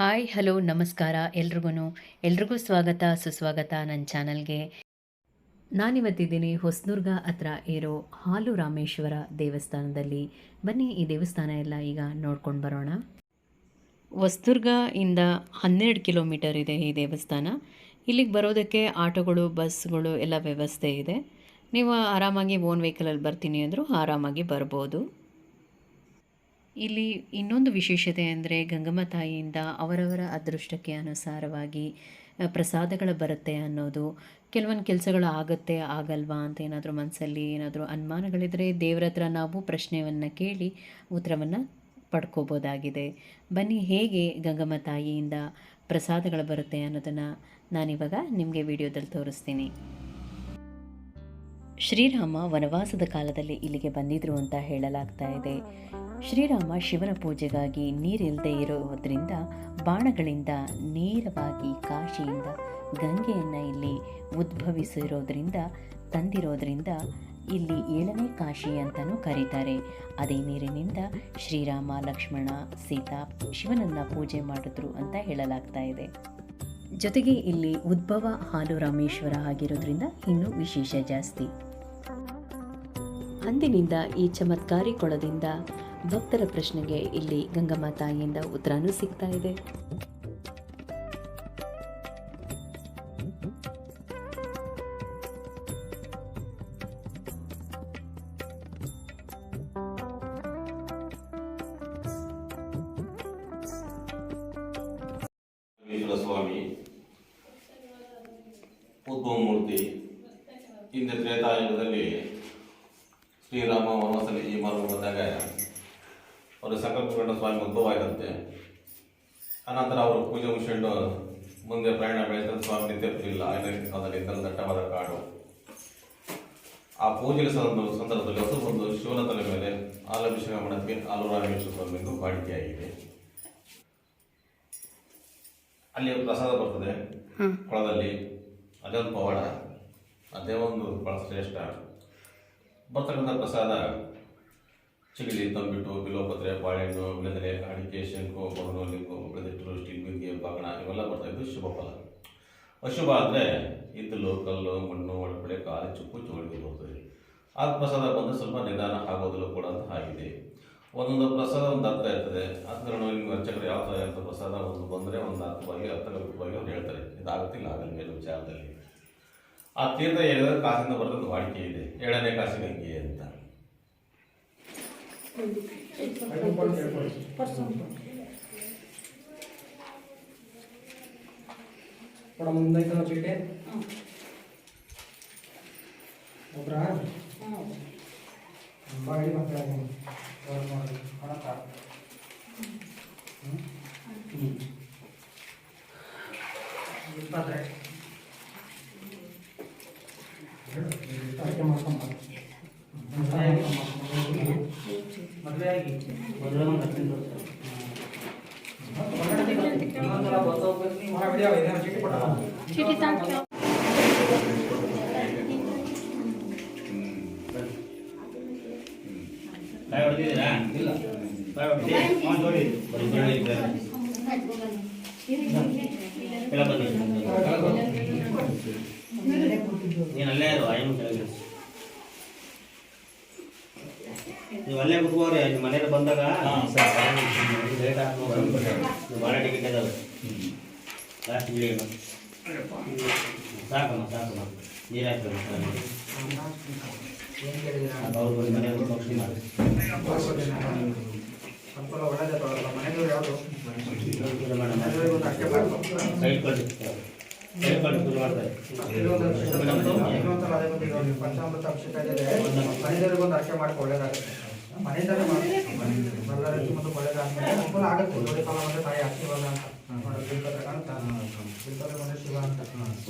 Hi, hello, ನಮಸ್ಕಾರ ಎಲ್ರಿಗೂ ಎಲ್ರಿಗೂ ಸ್ವಾಗತ, ಸುಸ್ವಾಗತ ನನ್ನ ಚಾನಲ್ಗೆ. ನಾನಿವತ್ತಿದ್ದೀನಿ ಹೊಸದುರ್ಗ ಹತ್ರ ಇರೋ ಹಾಲು ರಾಮೇಶ್ವರ ದೇವಸ್ಥಾನದಲ್ಲಿ. ಬನ್ನಿ, ಈ ದೇವಸ್ಥಾನ ಎಲ್ಲ ಈಗ ನೋಡ್ಕೊಂಡು ಬರೋಣ. ಹೊಸದುರ್ಗ ಇಂದ ಹನ್ನೆರಡು ಕಿಲೋಮೀಟರ್ ಇದೆ ಈ ದೇವಸ್ಥಾನ. ಇಲ್ಲಿಗೆ ಬರೋದಕ್ಕೆ ಆಟೋಗಳು, ಬಸ್ಗಳು ಎಲ್ಲ ವ್ಯವಸ್ಥೆ ಇದೆ. ನೀವು ಆರಾಮಾಗಿ ಓನ್ ವೆಹಿಕಲಲ್ಲಿ ಬರ್ತೀನಿ ಅಂದರೂ ಆರಾಮಾಗಿ ಬರ್ಬೋದು. ಇಲ್ಲಿ ಇನ್ನೊಂದು ವಿಶೇಷತೆ ಅಂದರೆ ಗಂಗಮ್ಮ ತಾಯಿಯಿಂದ ಅವರವರ ಅದೃಷ್ಟಕ್ಕೆ ಅನುಸಾರವಾಗಿ ಪ್ರಸಾದಗಳು ಬರುತ್ತೆ ಅನ್ನೋದು. ಕೆಲವೊಂದು ಕೆಲಸಗಳು ಆಗುತ್ತೆ, ಆಗಲ್ವಾ ಅಂತ ಏನಾದರೂ ಮನಸ್ಸಲ್ಲಿ ಏನಾದರೂ ಅನುಮಾನಗಳಿದ್ದರೆ ದೇವ್ರ ಹತ್ರ ನಾವು ಪ್ರಶ್ನೆಯನ್ನು ಕೇಳಿ ಉತ್ತರವನ್ನು ಪಡ್ಕೋಬೋದಾಗಿದೆ. ಬನ್ನಿ, ಹೇಗೆ ಗಂಗಮ್ಮ ತಾಯಿಯಿಂದ ಪ್ರಸಾದಗಳು ಬರುತ್ತೆ ಅನ್ನೋದನ್ನು ನಾನಿವಾಗ ನಿಮಗೆ ವಿಡಿಯೋದಲ್ಲಿ ತೋರಿಸ್ತೀನಿ. ಶ್ರೀರಾಮ ವನವಾಸದ ಕಾಲದಲ್ಲಿ ಇಲ್ಲಿಗೆ ಬಂದಿದ್ರು ಅಂತ ಹೇಳಲಾಗ್ತಾ ಇದೆ. ಶ್ರೀರಾಮ ಶಿವನ ಪೂಜೆಗಾಗಿ ನೀರಿಲ್ಲದೆ ಇರೋದ್ರಿಂದ ಬಾಣಗಳಿಂದ ನೇರವಾಗಿ ಕಾಶಿಯಿಂದ ಗಂಗೆಯನ್ನು ಇಲ್ಲಿ ಉದ್ಭವಿಸಿರೋದ್ರಿಂದ, ತಂದಿರೋದ್ರಿಂದ ಇಲ್ಲಿ ಏಳನೇ ಕಾಶಿ ಅಂತಲೂ ಕರೀತಾರೆ. ಅದೇ ನೀರಿನಿಂದ ಶ್ರೀರಾಮ, ಲಕ್ಷ್ಮಣ, ಸೀತಾ ಶಿವನನ್ನು ಪೂಜೆ ಮಾಡಿದ್ರು ಅಂತ ಹೇಳಲಾಗ್ತಾ ಇದೆ. ಜೊತೆಗೆ ಇಲ್ಲಿ ಉದ್ಭವ ಹಾಲು ರಾಮೇಶ್ವರ ಆಗಿರೋದ್ರಿಂದ ಇನ್ನೂ ವಿಶೇಷ ಜಾಸ್ತಿ. ಅಂದಿನಿಂದ ಈ ಚಮತ್ಕಾರಿ ಕೊಳದಿಂದ ಭಕ್ತರ ಪ್ರಶ್ನೆಗೆ ಇಲ್ಲಿ ಗಂಗಮ್ಮ ತಾಯಿಯಿಂದ ಉತ್ತರನೂ ಸಿಗ್ತಾ ಇದೆ. ಸ್ವಾಮಿ ಉದ್ಭವ ಮೂರ್ತಿ ಹಿಂದೆ ತ್ರೇತಾಯುಗದಲ್ಲಿ ಶ್ರೀರಾಮ ವನವಾಸದಲ್ಲಿ ಈ ಮಾರ್ಗ ಬಂದಾಗ ಅವರು ಸಂಕಲ್ಪಗೊಂಡ ಸ್ವಾಮಿ ಉದ್ಭವ ಆನಂತರ ಅನಂತರ ಅವರು ಪೂಜೆ ಮುಗಿಸ್ಕೊಂಡು ಮುಂದೆ ಪ್ರಯಾಣ ಬೆಳೆದ ಸ್ವಾಮಿ ನಿತ್ಯ ಇಲ್ಲ ಆಯುರ್ವೇದಿಕ ಕಾಲದಲ್ಲಿ ಇದ್ದಲ್ಲ ದಟ್ಟವಾದ ಕಾಡು. ಆ ಪೂಜೆ ಸಂದರ್ಭ- ಸಂದರ್ಭದಲ್ಲಿ ಹೊಸ ಒಂದು ಶಿವನ ತಲೆ ಮೇಲೆ ಆಲಭಿಷೇಕ ಮಾಡೋದಕ್ಕೆ ಆಲೂರಾಮೇಶ್ವರ ಸ್ವಾಮಿ ಎಂದು ಬಾಡಿಕೆಯಾಗಿದೆ ಅಲ್ಲಿ ಪ್ರಸಾದ ಬರ್ತದೆ. ಕೊಳದಲ್ಲಿ. ಅದೇ ಒಂದು ಪವಾಡ. ಅದೇ ಒಂದು ಬಹಳ ಶ್ರೇಷ್ಠ. ಬರ್ತಕ್ಕಂಥ ಪ್ರಸಾದ ಚಿಗಲಿ ತಂಬಿಟ್ಟು ಬಿಲೋಪತ್ರೆ ಬಾಳೆಹಣ್ಣು ಬೆಳೆದರೆ ಅಡಿಕೆ ಶಂಕು ಬಗನು ಲಿಂಬು ಬೆಳೆದಿಟ್ಟರು ಸ್ಟೀಲ್ ಬಿಂದಿಗೆ ಬಾಗಣ ಇವೆಲ್ಲ ಬರ್ತಾ ಇದ್ದು ಶುಭ ಫಲ. ಅಶುಭ ಅಂದರೆ ಇದ್ದಲು ಕಲ್ಲು, ಮಣ್ಣು ಒಳಪಡೆ ಕಾಲು ಚುಕ್ಕು ಚುಗಳಿಗೆ ಬರ್ತದೆ ಆ ಪ್ರಸಾದ ಬಂದು ಸ್ವಲ್ಪ ನಿಧಾನ ಆಗೋದಿಲ್ಲ ಕೂಡ ಅಂತ ಆಗಿದೆ. ಒಂದೊಂದು ಪ್ರಸಾದ ಒಂದು ಅರ್ಥ ಇರ್ತದೆ. ಅದನ್ನು ನಿಮ್ಗೆ ಅರ್ಚಕರು ಯಾವ ಥರ ಪ್ರಸಾದ ಒಂದು ಬಂದರೆ ಒಂದು ಅರ್ಥವಾಗಿ ಅರ್ಥಗತವಾಗಿ ಅವ್ರು ಹೇಳ್ತಾರೆ. ಇದಾಗುತ್ತಿಲ್ಲ, ಆಗಲ್ಲ, ಮೇಲೆ ವಿಚಾರದಲ್ಲಿ ಆ ತೀರ್ಥ ಹೇಳಿದ್ರೆ ಕಾಸಿಂದ ಬರ್ತದೆ ವಾಡಿಕೆ ಇದೆ. ಏಳನೇ ಕಾಸಿ ಗಂಗೆ ಅಂತ. ಚೀಟಿ. ಒಬ್ರ ಬಾಡಿ ಮಾತಾಡಿ ಚೀಟಿ ಕೊಟ್ಟ ಬಾಯ್ ಹೊಡೆದಿದ್ದೀರಾ ಇಲ್ಲ ಬಾಯ್ ಹೊಡೆದಿ ನೀನು ಅಲ್ಲೇ ಇರು ಕೆಳಗೆ ನೀವು ಅಲ್ಲೇ ಕುತ್ಕೋರಿ ನಿಮ್ಮ ಮನೇಲಿ ಬಂದಾಗ ಲೇಟ್ ಆಗ್ಬೋದು ಭಾಳ ಟಿಕೆಟ್ ಇದಾವೆ ಲಾಸ್ಟ್ ಇಳಿಯೋಣ ಸಾಕಮ್ಮ ಸಾಕಮ್ಮ. ನೀರು ಹಾಕ್ಬೇಕು ಅವ್ರು ಮಾಡಿ ಅನುಕೂಲ ಒಳ್ಳೆದೇ ಬರೋಲ್ಲ ಮನೆಯವರು ಯಾವುದು ಪೂಜೆ ಮಾಡಿ ಮನೆಯವ್ರಿಗೆ ಒಂದು ಅಷ್ಟೇ ಮಾಡ್ಬೇಕು ಸೈಡ್ ಕಳ್ಸಿ ಸೈಡ್ ಕಳ್ಸಿ ಪೂಜೆ ಮಾಡ್ತಾರೆ ಇನ್ನೊಂದ್ಸಲ ಅದೇ ಮತ್ತೆ ಇವಾಗ ಪಂಚಾಮೃತ ಅಭಿಷೇಕ ಇದೆ ಮನೆಯವ್ರಿಗೆ ಒಂದು ಅಷ್ಟೇ ಮಾಡಕ್ಕೆ ಒಳ್ಳೇದಾಗುತ್ತೆ ಮನೆಯಿಂದಲೇ ಮಾಡಿ ಎಲ್ಲರ ಮುಂದೆ ಒಳ್ಳೇದಾದ್ಮೇಲೆ ಅನುಕೂಲ ಆಗುತ್ತೆ ನೋಡಿ ಫಲ ಬಂದ್ರೆ ತಾಯಿ ಆಶೀರ್ವಾದ ಅಂತ ನೋಡಿ ಬಿಲ್ಪತ್ರ ಕಾಣುತ್ತಾ ಬಿಲ್ಪತ್ರ ಬಂದ್ರೆ ಶಿವ ಅಂತ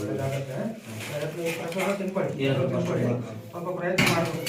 ಒಳ್ಳೇದಾಗುತ್ತೆ ಪ್ರಯತ್ನ ಈ ಪ್ರಸಾದ ತಿನ್ಕೊಳ್ಳಿ ತಿನ್ಕೊಳ್ಳಿ ಸ್ವಲ್ಪ ಪ್ರಯತ್ನ ಮಾಡಬೇಕು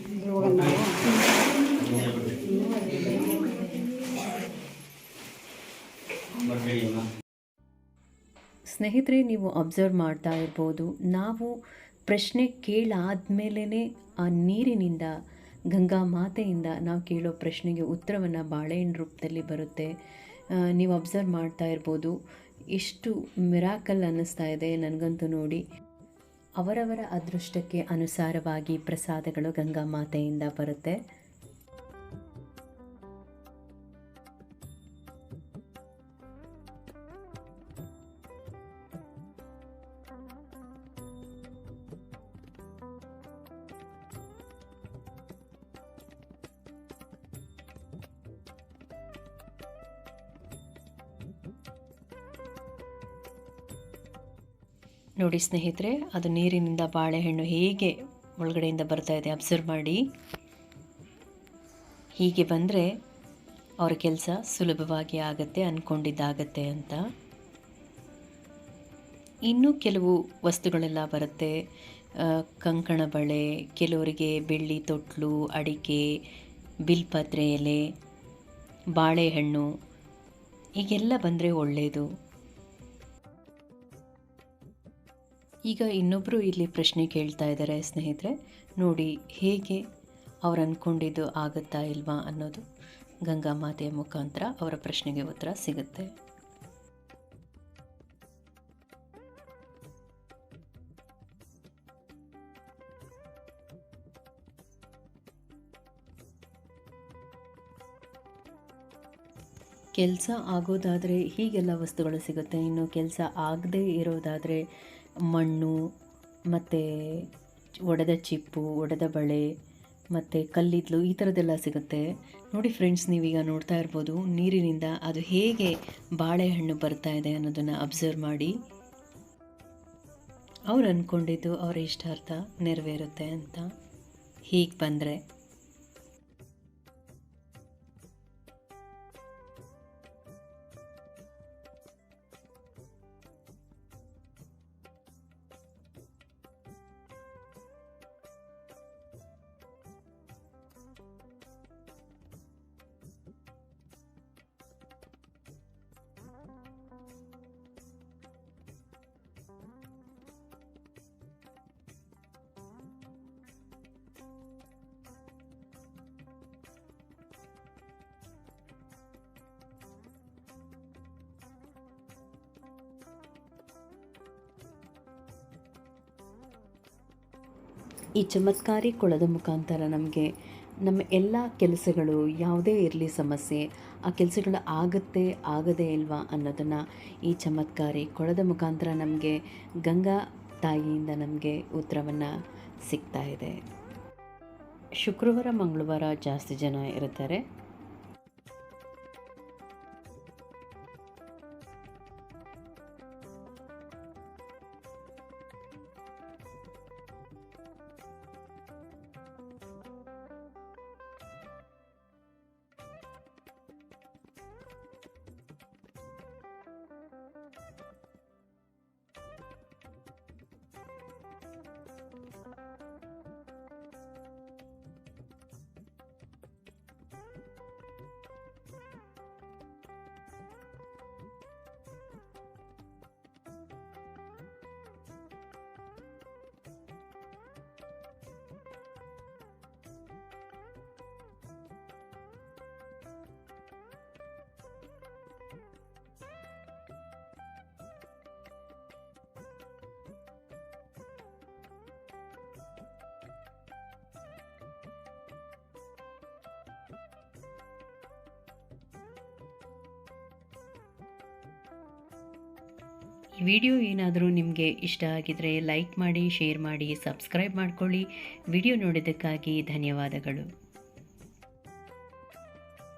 ಸ್ನೇಹಿತರೆ, ನೀವು ಅಬ್ಸರ್ವ್ ಮಾಡ್ತಾ ಇರ್ಬೋದು. ನಾವು ಪ್ರಶ್ನೆ ಕೇಳಾದ್ಮೇಲೇ ಆ ನೀರಿನಿಂದ, ಗಂಗಾ ಮಾತೆಯಿಂದ ನಾವು ಕೇಳೋ ಪ್ರಶ್ನೆಗೆ ಉತ್ತರವನ್ನು ಬಾಳೆಹಣ್ಣು ರೂಪದಲ್ಲಿ ಬರುತ್ತೆ. ನೀವು ಅಬ್ಸರ್ವ್ ಮಾಡ್ತಾ ಇರ್ಬೋದು. ಎಷ್ಟು ಮಿರಾಕಲ್ ಅನ್ನಿಸ್ತಾ ಇದೆ ನನಗಂತೂ ನೋಡಿ. ಅವರವರ ಅದೃಷ್ಟಕ್ಕೆ ಅನುಸಾರವಾಗಿ ಪ್ರಸಾದಗಳು ಗಂಗಾ ಮಾತೆಯಿಂದ ಬರುತ್ತೆ. ನೋಡಿ ಸ್ನೇಹಿತರೆ, ಅದು ನೀರಿನಿಂದ ಬಾಳೆಹಣ್ಣು ಹೇಗೆ ಒಳಗಡೆಯಿಂದ ಬರ್ತಾ ಇದೆ ಅಬ್ಸರ್ವ್ ಮಾಡಿ. ಹೀಗೆ ಬಂದರೆ ಅವ್ರ ಕೆಲಸ ಸುಲಭವಾಗಿ ಆಗುತ್ತೆ ಅಂದ್ಕೊಂಡಿದ್ದಾಗತ್ತೆ ಅಂತ. ಇನ್ನೂ ಕೆಲವು ವಸ್ತುಗಳೆಲ್ಲ ಬರುತ್ತೆ. ಕಂಕಣ ಬಳೆ, ಕೆಲವರಿಗೆ ಬೆಳ್ಳಿ ತೊಟ್ಲು, ಅಡಿಕೆ, ಬಿಲ್ಪತ್ರೆ ಎಲೆ, ಬಾಳೆಹಣ್ಣು, ಹೀಗೆಲ್ಲ ಬಂದರೆ ಒಳ್ಳೆಯದು ಈಗ ಇನ್ನೊಬ್ಬರು ಇಲ್ಲಿ ಪ್ರಶ್ನೆ ಕೇಳ್ತಾ ಇದ್ದಾರೆ, ಸ್ನೇಹಿತರೆ. ನೋಡಿ, ಹೇಗೆ ಅವ್ರು ಅಂದ್ಕೊಂಡಿದ್ದು ಆಗುತ್ತಾ ಇಲ್ವಾ ಅನ್ನೋದು ಗಂಗಾ ಮಾತೆಯ ಮುಖಾಂತರ ಅವರ ಪ್ರಶ್ನೆಗೆ ಉತ್ತರ ಸಿಗುತ್ತೆ. ಕೆಲಸ ಆಗೋದಾದರೆ ಹೀಗೆಲ್ಲ ವಸ್ತುಗಳು ಸಿಗುತ್ತೆ. ಇನ್ನು ಕೆಲಸ ಆಗದೇ ಇರೋದಾದರೆ ಮಣ್ಣು, ಮತ್ತು ಒಡೆದ ಚಿಪ್ಪು, ಒಡೆದ ಬಳೆ, ಮತ್ತು ಕಲ್ಲಿದ್ಲು, ಈ ಥರದ್ದೆಲ್ಲ ಸಿಗುತ್ತೆ. ನೋಡಿ ಫ್ರೆಂಡ್ಸ್ ನೀವೀಗ ನೋಡ್ತಾ ಇರ್ಬೋದು, ನೀರಿನಿಂದ ಅದು ಹೇಗೆ ಬಾಳೆಹಣ್ಣು ಬರ್ತಾ ಇದೆ ಅನ್ನೋದನ್ನು ಅಬ್ಸರ್ವ್ ಮಾಡಿ. ಅವ್ರು ಅಂದ್ಕೊಂಡಿದ್ದು ಅವರ ಇಷ್ಟಾರ್ಥ ನೆರವೇರುತ್ತೆ ಅಂತ. ಹೀಗೆ ಬಂದರೆ ಈ ಚಮತ್ಕಾರಿ ಕೊಳದ ಮುಖಾಂತರ ನಮಗೆ ನಮ್ಮ ಎಲ್ಲ ಕೆಲಸಗಳು ಯಾವುದೇ ಇರಲಿ ಸಮಸ್ಯೆ, ಆ ಕೆಲಸಗಳು ಆಗುತ್ತೆ, ಆಗದೇ ಇಲ್ವಾ ಅನ್ನೋದನ್ನು ಈ ಚಮತ್ಕಾರಿ ಕೊಳದ ಮುಖಾಂತರ ನಮಗೆ ಗಂಗಾ ತಾಯಿಯಿಂದ ನಮಗೆ ಉತ್ತರವನ್ನು ಸಿಗ್ತಾ ಇದೆ. ಶುಕ್ರವಾರ ಮಂಗಳವಾರ ಜಾಸ್ತಿ ಜನ ಇರ್ತಾರೆ. ವಿಡಿಯೋ ಏನಾದರೂ ನಿಮಗೆ ಇಷ್ಟ ಆಗಿದರೆ ಲೈಕ್ ಮಾಡಿ ಶೇರ್ ಮಾಡಿ ಸಬ್ಸ್ಕ್ರೈಬ್ ಮಾಡ್ಕೊಳ್ಳಿ. ವಿಡಿಯೋ ನೋಡಿದ್ದಕ್ಕಾಗಿ ಧನ್ಯವಾದಗಳು.